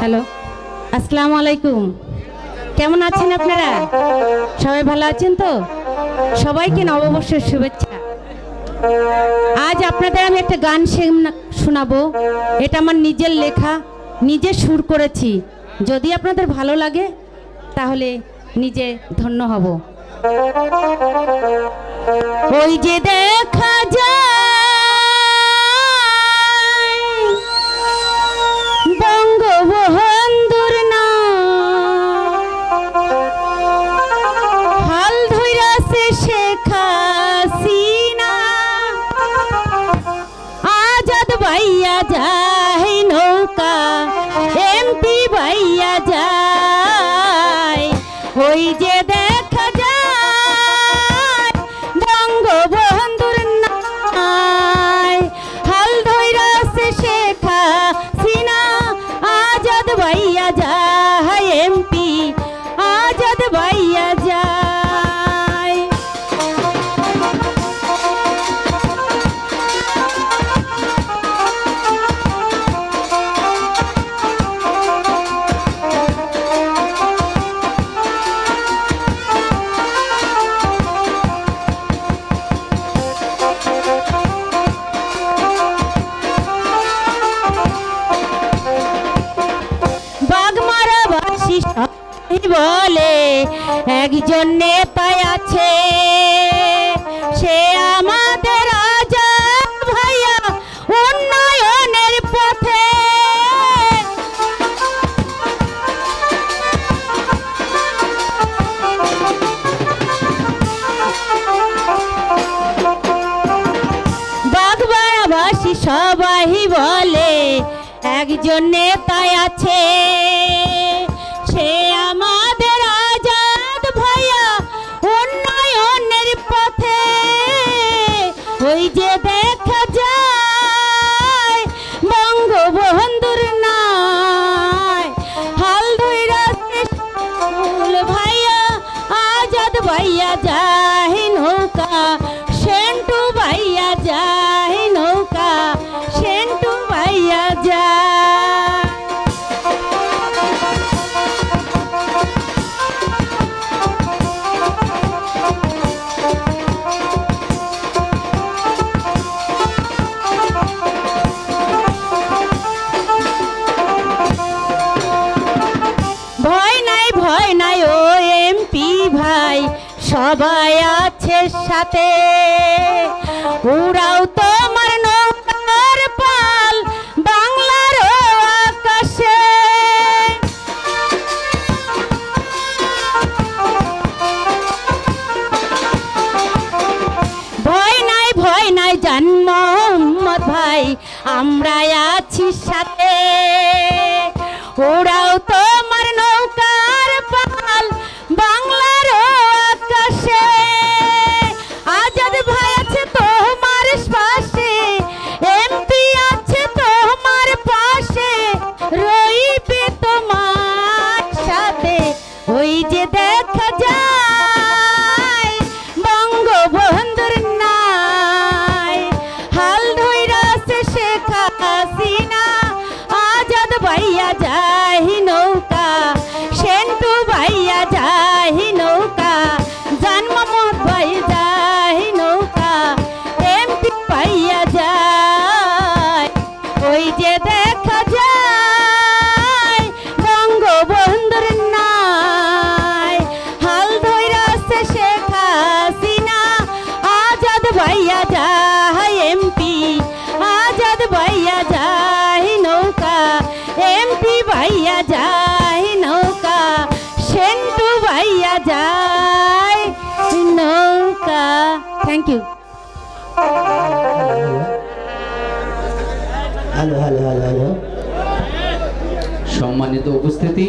Hello. আসসালামু আলাইকুম। কেমন আছেন আপনারা? সবাই ভালো আছেন তো? সবাইকে নববর্ষের শুভেচ্ছা। আজ আপনাদের আমি একটা গান শোনা- শোনাবো। এটা আমার নিজের লেখা, নিজে সুর করেছি। যদি আপনাদের ভালো লাগে, তাহলে নিজে ধন্য হব। ওই যে দেখা যায় নৌকা এমপি ভাইয়া যায়। ওই যে বলে, একজন নেতাই আছে সে আমাদের আজাদ ভাইয়া উন্নয়নের পথে। বাগবাড়াবাসী সবাই বলে, একজন নেতাই আছে সে আমাদের আজাদ ভাইয়া উন্নয়নের পথে। ওই যে দেখা যায় সবাই আছে সাথে। উড়াও তোমার নৌকার পাল বাংলার আকাশে। ভয় নাই ভয় নাই জান মোহাম্মদ ভাই আমরা আছি সাথে। ওরাও তোমার thank you hello hello hello hello সম্মানিত উপস্থিতি।